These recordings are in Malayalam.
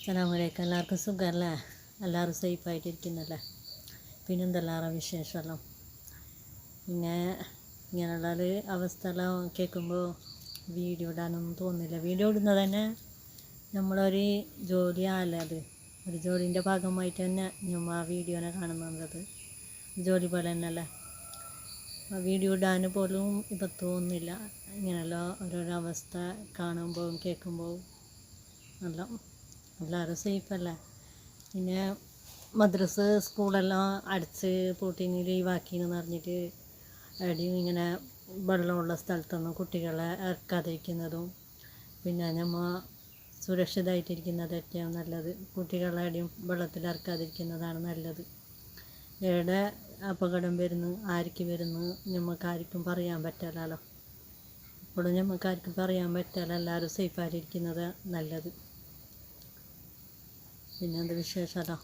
അസ്സലാമലൈക്കും. എല്ലാവർക്കും സുഖമല്ലേ? എല്ലാവരും സേഫായിട്ടിരിക്കുന്നല്ലേ? പിന്നെ എന്തെല്ലാം വിശേഷമല്ലോ? പിന്നെ ഇങ്ങനെയുള്ള ഒരു അവസ്ഥയെല്ലാം കേൾക്കുമ്പോൾ വീഡിയോ ഇടാനൊന്നും തോന്നില്ല. വീഡിയോ ഇടുന്നത് തന്നെ നമ്മളൊരു ജോലി അത്? ഒരു ജോലിന്റെ ഭാഗമായിട്ട് തന്നെ നമ്മൾ ആ വീഡിയോനെ കാണുന്നത്. ജോലി പോലെ തന്നെയല്ലേ? വീഡിയോ ഇടാൻ പോലും ഇപ്പം തോന്നുന്നില്ല. ഇങ്ങനെയുള്ള ഓരോരോ അവസ്ഥ കാണുമ്പോഴും കേൾക്കുമ്പോഴും നല്ല എല്ലാവരും സേഫല്ലേ പിന്നെ മദ്രസ് സ്കൂളെല്ലാം അടച്ച് പൂട്ടിന് ലീവാക്കിയെന്ന് പറഞ്ഞിട്ട് എവിടെയും ഇങ്ങനെ വെള്ളമുള്ള സ്ഥലത്തൊന്നും കുട്ടികളെ ഇറക്കാതിരിക്കുന്നതും പിന്നെ നമ്മൾ സുരക്ഷിതമായിട്ടിരിക്കുന്നത് ഏറ്റവും നല്ലത്. കുട്ടികളെ എവിടെയും വെള്ളത്തിൽ ഇറക്കാതിരിക്കുന്നതാണ് നല്ലത്. എവിടെ അപകടം വരുന്നു ആർക്ക് വരുന്നു നമുക്ക് ആർക്കും പറയാൻ പറ്റില്ലല്ലോ ഇപ്പോഴും നമുക്ക് ആർക്കും പറയാൻ പറ്റില്ല എല്ലാവരും സേഫായിട്ടിരിക്കുന്നത് നല്ലത്. പിന്നെ എന്ത് വിശേഷമല്ലോ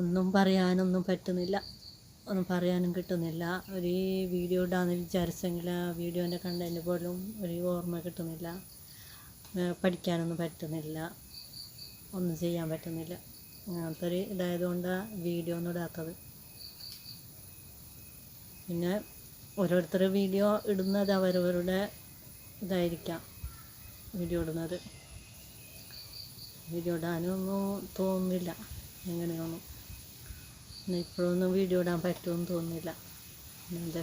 ഒന്നും പറയാനൊന്നും പറ്റുന്നില്ല. ഒന്നും പറയാനും കിട്ടുന്നില്ല. ഒരു വീഡിയോ ഇടാന്ന് വിചാരിച്ചെങ്കിൽ ആ വീഡിയോന്റെ കണ്ടന്റ് പോലും ഒരു ഓർമ്മ കിട്ടുന്നില്ല. പഠിക്കാനൊന്നും പറ്റുന്നില്ല. ഒന്നും ചെയ്യാൻ പറ്റുന്നില്ല. അങ്ങനത്തെ ഒരു ഇതായതുകൊണ്ടാണ് വീഡിയോ ഒന്നും ഇടാത്തത്. പിന്നെ ഓരോരുത്തർ വീഡിയോ ഇടുന്നത് അവരവരുടെ ഇതായിരിക്കാം. വീഡിയോ ഇടുന്നത്. വീഡിയോ ഇടാനൊന്നും തോന്നുന്നില്ല. എങ്ങനെയൊന്നും. ഇപ്പോഴൊന്നും വീഡിയോ ഇടാൻ പറ്റുമെന്ന് തോന്നുന്നില്ല. എന്ത്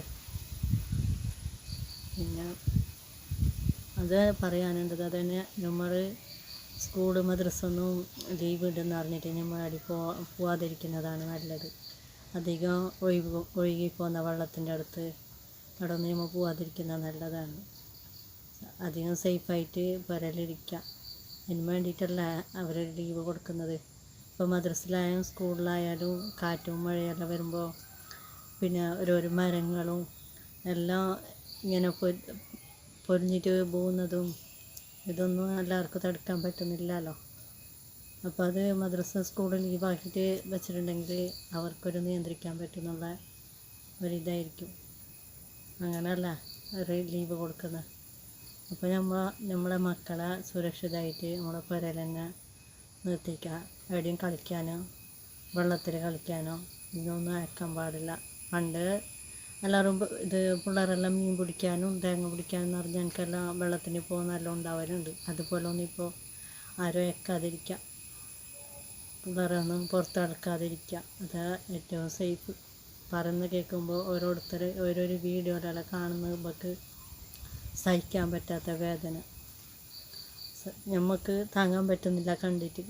പിന്നെ അത് പറയാനുണ്ടത് അത് തന്നെ നമ്മൾ സ്കൂൾ മദ്രസൊന്നും ലീവ് ഇടുന്ന അറിഞ്ഞിട്ട് നമ്മൾ അടി പോ പോവാതിരിക്കുന്നതാണ് നല്ലത്. അധികം ഒഴുകി ഒഴുകി പോകുന്ന വെള്ളത്തിന്റെ അടുത്ത് അവിടെ ഒന്നും നമ്മൾ പോവാതിരിക്കുന്നത് നല്ലതാണ്. അധികം സേഫായിട്ട് പുരയിലിരിക്കുക അതിന് വേണ്ടിയിട്ടല്ല അവർ ലീവ് കൊടുക്കുന്നത്? ഇപ്പോൾ മദ്രസയിലായാലും സ്കൂളിലായാലും കാറ്റും മഴയെല്ലാം വരുമ്പോൾ പിന്നെ ഓരോരോ മരങ്ങളും എല്ലാം ഇങ്ങനെ പൊരിഞ്ഞിട്ട് പോകുന്നതും ഇതൊന്നും എല്ലാവർക്കും തടുക്കാൻ പറ്റുന്നില്ലല്ലോ. അപ്പോൾ അത് മദ്രസ സ്കൂൾ ലീവാക്കിയിട്ട് വെച്ചിട്ടുണ്ടെങ്കിൽ അവർക്കൊരു നിയന്ത്രിക്കാൻ പറ്റുന്നുള്ള ഒരിതായിരിക്കും. അങ്ങനെയല്ല ഒരു ലീവ് കൊടുക്കുന്നത്? അപ്പോൾ നമ്മൾ നമ്മളെ മക്കളെ സുരക്ഷിതമായിട്ട് നമ്മളെ പുരയിൽ തന്നെ നിർത്തിക്കുക എവിടെയും കളിക്കാനോ വെള്ളത്തിൽ കളിക്കാനോ ഇതൊന്നും അയക്കാൻ പാടില്ല. പണ്ട് എല്ലാവരും ഇത് പിള്ളേരെല്ലാം മീൻ പിടിക്കാനും തേങ്ങ പിടിക്കാനും എന്ന് പറഞ്ഞാൽ എനിക്കെല്ലാം വെള്ളത്തിന് പോകുന്നെല്ലാം ഉണ്ടാവലുണ്ട്. അതുപോലെ ഒന്നും ഇപ്പോൾ ആരും അയക്കാതിരിക്കുക പിള്ളേരൊന്നും പുറത്തിറക്കാതിരിക്കുക അത് ഏറ്റവും സേഫ് പറയുന്നത് കേൾക്കുമ്പോൾ ഓരോരുത്തർ ഓരോരോ വീഡിയോയിലെല്ലാം കാണുന്നത് നമുക്ക് സഹിക്കാൻ പറ്റാത്ത വേദന. നമുക്ക് താങ്ങാൻ പറ്റുന്നില്ല കണ്ടിട്ട്.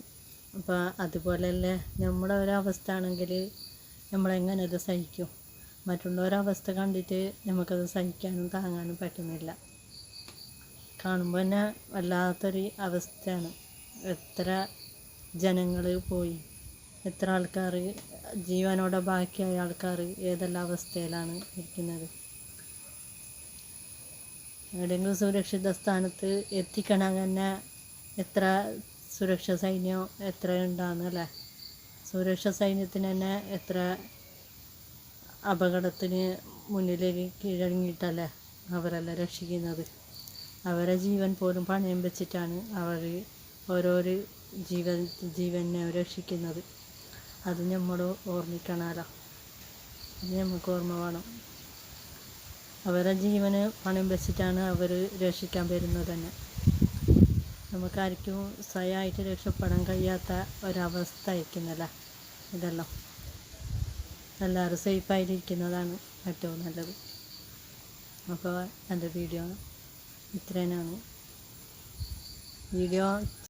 അപ്പോൾ അതുപോലെയല്ലേ നമ്മുടെ ഒരവസ്ഥ ആണെങ്കിൽ നമ്മളെങ്ങനെ അത് സഹിക്കും മറ്റുള്ളവരവസ്ഥ കണ്ടിട്ട് നമുക്കത് സഹിക്കാനും താങ്ങാനും പറ്റുന്നില്ല. കാണുമ്പോൾ തന്നെ വല്ലാത്തൊരു അവസ്ഥയാണ്. എത്ര ജനങ്ങൾ പോയി എത്ര ആൾക്കാർ ജീവനോടെ ബാക്കിയായ ആൾക്കാർ ഏതെല്ലാം അവസ്ഥയിലാണ് ഇരിക്കുന്നത്? എവിടെയെങ്കിലും സുരക്ഷിത സ്ഥാനത്ത് എത്തിക്കണം. തന്നെ എത്ര സുരക്ഷാ സൈന്യം എത്ര ഉണ്ടാകുന്നല്ലേ സുരക്ഷാ സൈന്യത്തിന് തന്നെ എത്ര അപകടത്തിന് മുന്നിലേക്ക് കീഴടങ്ങിയിട്ടല്ലേ അവരെല്ലാം രക്ഷിക്കുന്നത്? അവരെ ജീവൻ പോലും പണയം വെച്ചിട്ടാണ് അവർ ഓരോരോ ജീവൻ ജീവനെ രക്ഷിക്കുന്നത്. അത് നമ്മൾ ഓർമ്മിക്കണമല്ലോ അത് നമുക്ക് ഓർമ്മ വേണം. അവരെ ജീവന് പണം വെച്ചിട്ടാണ് അവർ രക്ഷിക്കാൻ വരുന്നത് തന്നെ. നമുക്കാർക്കും സ്വയമായിട്ട് രക്ഷപ്പെടാൻ കഴിയാത്ത ഒരവസ്ഥ ആയിരിക്കുന്നല്ല ഇതെല്ലാം. എല്ലാവരും സേഫായിട്ടിരിക്കുന്നതാണ് ഏറ്റവും നല്ലത്. അപ്പോൾ എന്റെ വീഡിയോ ഇത്രേനാണ്. വീഡിയോ